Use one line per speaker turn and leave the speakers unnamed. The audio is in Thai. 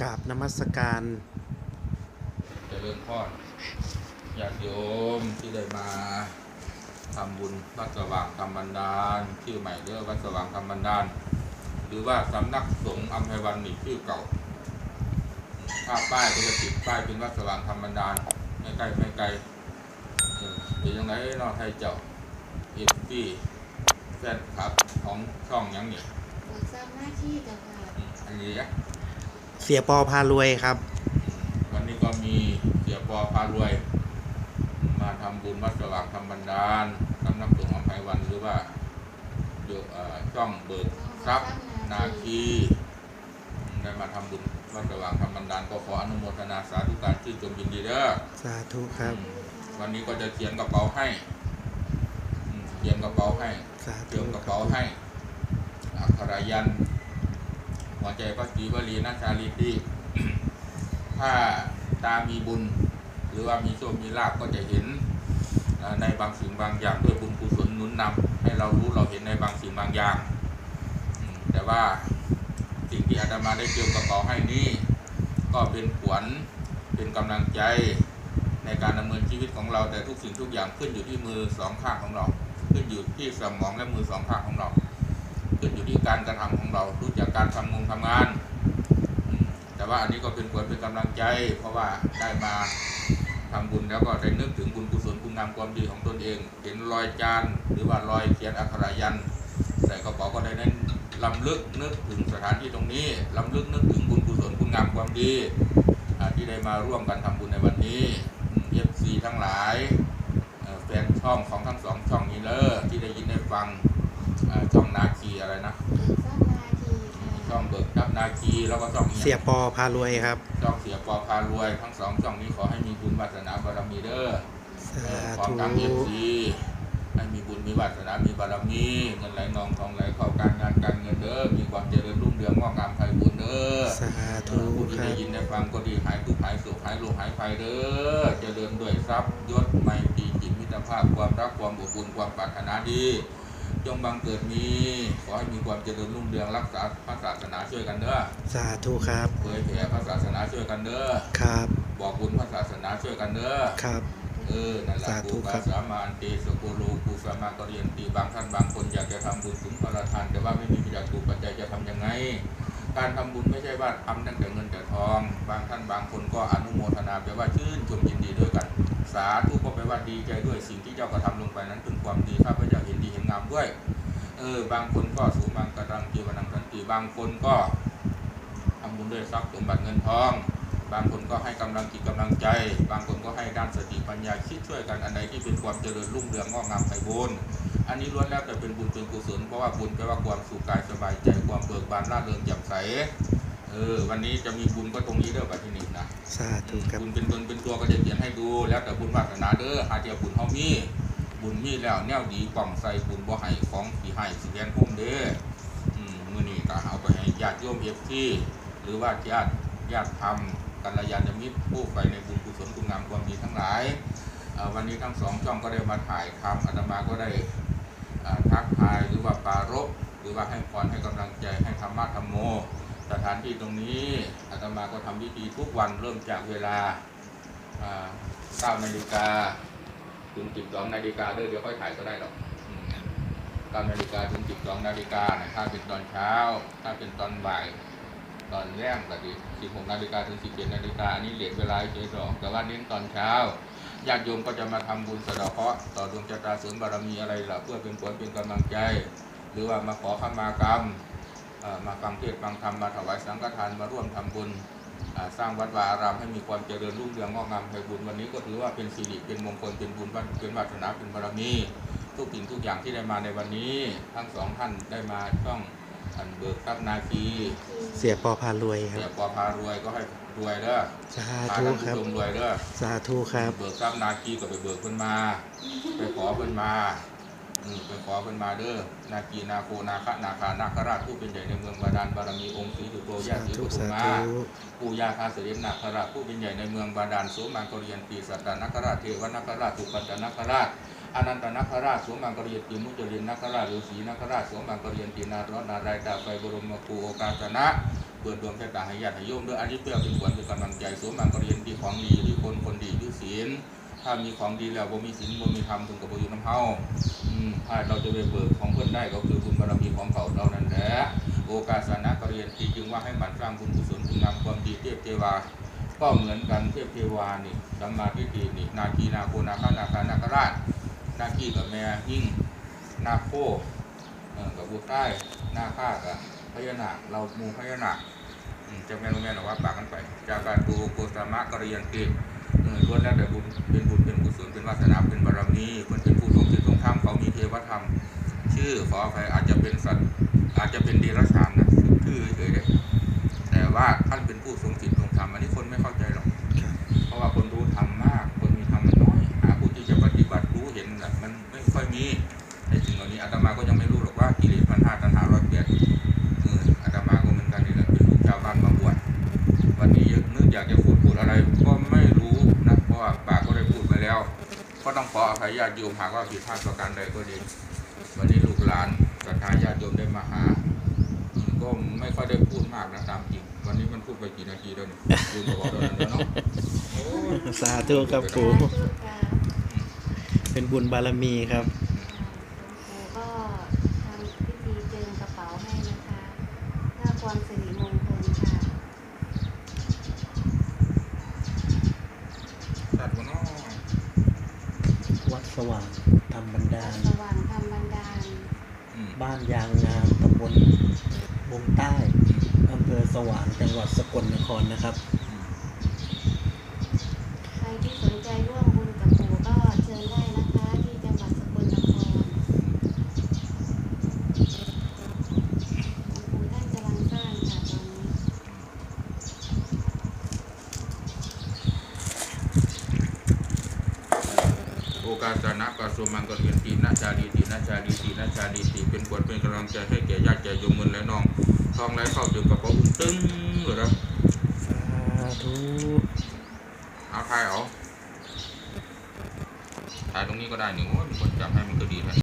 กราบนมัสการ
เจริญพรญาติโยมที่ได้มาทำบุญวัดสว่างธรรมบันดาลชื่อใหม่เรียกวัดสว่างธรรมบันดาล หรือว่าสำนักสงฆ์อัมไพวันนี่ชื่อเก่า ถ้าป้ายก็จะติดป้ายเป็นวัดสว่างธรรมบันดาลไม่ไกลไม่ไกลเออเป็นยังไงเนอไทยเจ้าเอฟซีแฟนคลับของช่องหยังเนี่ย
เปิดทราบหน้าที่จ้ะค่ะ
อืมอันนี้นะ
เสียปอพารวยครับ
วันนี้ก็มีเสียปอพารวย มาทำบุญวัดสว่างธรรมบันดาลสำนักสงฆ์อภัยวันหรือว่าอยู่เอ่อช่องเบิกทรัพย์นาคีได้มาทำบุญวัดสว่างธรรมบันดาลก็ขออนุโมทนาสาธุการชื่นชมยินดีเด้อ
สาธุครับ
อืมวันนี้ก็จะเขียนกระเป๋าให้อืมเขียนกระเป๋าให้
สา
เตรี
ธุ
ยมกระ
ครั
เป๋า
บ
ให้อักขรายัน หัวใจพระศรีวลีนาชาลีที่ถ้าตามีบุญ หรือว่ามีโชคมีลาภก็จะเห็นในบางสิ่งบางอย่างด้วยบุญกุศลหนุนนำให้เรารู้เราเห็นในบางสิ่งบางอย่าง แต่ว่าสิ่งที่อาตมาได้เตรียมกระเป๋าให้นี้ก็เป็นขวัญเป็นกำลังใจในการดำเนินชีวิตของเราแต่ทุกสิ่งทุกอย่างขึ้นอยู่ที่มือสองข้างของเรา ขึ้นอยู่ที่สมองและมือสองข้างของเรา อยู่ที่การกระทำของเรา รู้จักการทำงงทำงาน แต่ว่าอันนี้ก็เป็นผลเป็นกำลังใจ เพราะว่าได้มาทำบุญแล้วก็ได้นึกถึงบุญกุศลคุณงามความดีของตนเอง เห็นรอยจานหรือว่ารอยเขียนอักขรายันใส่กระเป๋าก็ได้เน้นลำลึกนึกถึงสถานที่ตรงนี้ลำลึกนึกถึงบุญกุศลคุณงามความดีที่ได้มาร่วมกันทำบุญในวันนี้เอฟซีทั้งหลายแฟนช่องของทั้งสองช่องนี้เลยที่ได้ยินได้ฟัง ช่องนาคีอะไรนะ
เปิดทราบหน้าที่ค่ะ
ช่องเบิกทับนาคีแล้วก็ช่องนี้
เสียปอพารวยครับ
ช่องเสียปอพารวย ทั้งสองช่องนี้ขอให้มีบุญวาสนาบารมีเด้อ
สา
เออพร้อม
ธุ
ทั้งเอฟซีให้มีบุญมีวาสนา มีบารมีเงินไหลนองทองไหลเข้าการงานการเงินเด้อ มีความเจริญรุ่งเรืองงอกงามไพบูลย์เด้อ
สา
เอ
ธุ
อผู้ที่
ครั
ได้
บ
ยินได้ฟังก็ดีหายทุกข์หายโศกหายโรคหายภัยเด้อ เจริญด้วยทรัพย์ยศไมตรีจิตมิตรภาพความรักความอบอุ่นความปรารถนาดี จงบังเกิดมี ขอให้มีความเจริญรุ่งเรืองรักษาพระศาสนาช่วยกันเด้อ
สาธุครับ
เผยแผ่พระศาสนาช่วยกันเด้อ
ครับ
บอกบุญพระศาสนาช่วยกันเด้อ
ครับ
เออนั่นแหละ
สาธุ
กู
ครั
กา
บ
สามาอันเตสกุโลกูสามากเรียนตีบางท่านบางคนอยากจะทำบุญถึงพระทาน แต่ว่าไม่มีปัจจัยถูกปัจจัยจะทำยังไง การทำบุญไม่ใช่ว่าทำตั้งแต่เงินแต่ทอง บางท่านบางคนก็อนุโมทนาแปลว่าชื่นชมยินดีด้วยกัน สาธุก็แปลว่าดีใจด้วยสิ่งที่เจ้ากระทำลงไปนั้นเป็นความดีข้าพเจ้าเห็นดีเห็นงามด้วยเออบางคนก็สูงบางกระดังจีวนังสันติบางคนก็ทำบุญด้วยทรัพย์สมบัติเงินทอง บางคนก็ให้กำลังจิตกำลังใจ บางคนก็ให้ด้านสติปัญญาคิดช่วยกันอันใดที่เป็นความเจริญรุ่งเรืองงอกงามไพบูรณ์ อันนี้ล้วนแล้วแต่เป็นบุญเป็นกุศลเพราะว่าบุญแปลว่าความสุขกายสบายใจความเบิกบานร่าเริงแจ่มใสเออวันนี้จะมีบุญก็ตรงนี้เด้อปัจจุบันนะ
สาธุครับ
บุญเป็นตนเป็นตัวก็จะเขียนให้ดู แล้วแต่บุญวาสนาเด้อหาเดียวบุญเฮามีบุญมีแล้วแนวดีกล่องใส่บุญบ่ให้ของสีให้สีแดงพุ่มเด้ออืมมื้อนี้ก็เอาไปให้ญาติโยมเอฟที่หรือว่าญาติญาติธรรมกัลยาณมิตรผู้ใฝ่ในบุญกุศลคุณงามความดีทั้งหลายเอ่อวันนี้ทั้งสองช่องก็ได้มาถ่ายทำอาตมาก็ได้อ่ายหรือว่าปารภหรือว่าให้พรให้กำลังใจให้ธรรมะธรรมโม สถานที่ตรงนี้อาตมาก็ทำพิธีทุกวันเริ่มจากเวลา9นาฬิกาถึง 12 นาฬิกาเดี๋ยวค่อยถ่ายก็ได้หรอก9นาฬิกาถึง 12 นาฬิกานะถ้าเป็นตอนเช้า ถ้าเป็นตอนบ่ายตอนแรกก็ดี16 นาฬิกาถึง 17 นาฬิกาอันนี้เหลียญเวลาเฉยๆแต่ว่าเน้นตอนเช้า ญาติโยมก็จะมาทำบุญสะเดาะเคราะห์ต่อดวงชะตาเสริมบารมีอะไรล่ะเพื่อเป็นผลเป็นกำลังใจ หรือว่ามาขอขมากรรมเอ่อมาฟังเทศน์ฟังธรรมมาถวายสังฆทานมาร่วมทำบุญอ่าสร้างวัดวาอารามให้มีความเจริญรุ่งเรืองงอกงามไพบุญวันนี้ก็ถือว่าเป็นสิริเป็นมงคลเป็นบุญเป็นวาสนาเป็นบารมีทุกสิ่งทุกอย่างที่ได้มาในวันนี้ ทั้งสองท่านได้มาช่องอันเบิกทรัพย์นาคี
เสียปอพารวยค
เสี
รั
ย
บ
ปอพารวยก็ให้ รวยเด้อ
สา
พา
ธุ
ท่าน
ค
ผู้
รับ
ชมรวยเด้อ
สาธุครับ
เบิกทรัพย์นาคีก็ไปเบิกเพิ่นมา ไปขอเพิ่นมาอืมไปขอเพิ่นมาเด้อนาคีนาโคนาคะนาคานาคราชผู้เป็นใหญ่ในเมืองบาดาลบารมีองค์ศรีสุโธญา
สา
ติศรี
ธุ
ปฐุ
สาม
มา
ธุ
ปู่ย่าคาเสด็จนาคราชผู้เป็นใหญ่ในเมืองบาดาลโสมังกรเรียนตีสัตตนาคราชเทวนาคราชสุปัตตนาคราชอนันตนาคราชโสมังกรเรียนตีมุจลินนาคราชฤาษีนาคราชโสมังกรเรียนตีนารอนารายดาไฟบรมครูโอกาสนะ เปิดดวงชะตาให้ญาติให้โยมด้วยอันนี้เพื่อเป็นขวัญเป็นกำลังใจสวมบางกรเรียนดีของดีที่คนคนดีที่ศีลถ้ามีของดีแล้วบ่มีศีลบ่มีธรรมถึงกับบ่อยู่น้ำเฮาถ้าเราจะไปเบิกของเพิ่อนได้ก็คือบุญบารมีของเขาเรานั่นแหละโอกาสนะกรเรียนที่จึงว่าให้หมั่นสร้างบุญกุศลคุณงามความดีเทพเทวาก็เหมือนกันเทพเทวานี่สัมมาทิฏฐินี่นาคีนาโคนาคานาคานาคราชนาคีกับแม่ยิ่งนาโคกับบุตรใต้นาคากับ พญานาคเราหมูพญานาคจะแม่รู้แม่หรอว่าปากกันไป จากการดูโกสามะกริยันติล้วนแล้วแต่บุญเป็นบุญเป็นกุศลเป็นวาสนาเป็นบารมีคนเป็นผู้ทรงศีลทรงธรรมเขามีเทวธรรม ชื่อขออภัยอาจจะเป็นสัตว์อาจจะเป็นเดรัจฉานนะชื่อเฉย ก็ต้องขออภัยญาติโยมหากว่าผิดพลาดประการใดก็ดี วันนี้ลูกหลานศรัทธาญาติโยมได้มาหาอืมก็ไม่ค่อยได้พูดมากนะตามจริง วันนี้มันพูดไปกี่นาทีแล้วเนี่ยดูบอกเราแล้วเนาะโอ้ย
สาธุครับปู
สาธุค่ะ
เป็นบุญบารมีครับ
หลวงปู่ก็ทำพิธีเจิมกระเป๋าให้นะคะเพื่อความสิริมงคลค่ะ
สัตว์มันเนาะ
วัดสว่างธรรมบันดาล
สว่างธรรมบันดาล
อืม
บ้านยางงามตำบลวงใต้
อืม
อำเภอสว่างจังหวัดสกลนครนะครับ
อืม
ใครที่สนใจร่วมบุญกับปู่ก็เชิญได้นะคะที่จังหวัดสกลนครหลวงปู่ท่านกำลังสร้างค่ะตอนนี้
โอกา สนะกสุมังกรเรียนตีนาชาดีตีนาชาดีตีนาชาดีตีเป็นขวัญเป็นกำลังใจให้แก่ญาติแก่โยมเงินและน้องทองไหลเข้าถึงกระเป๋าอุ่นตึ้งเลยนะ
สาธุ
เอาทายเอาถ่ายตรงนี้ก็ได้นี่โอ้ยมีคนจำให้มันก็ดีนะ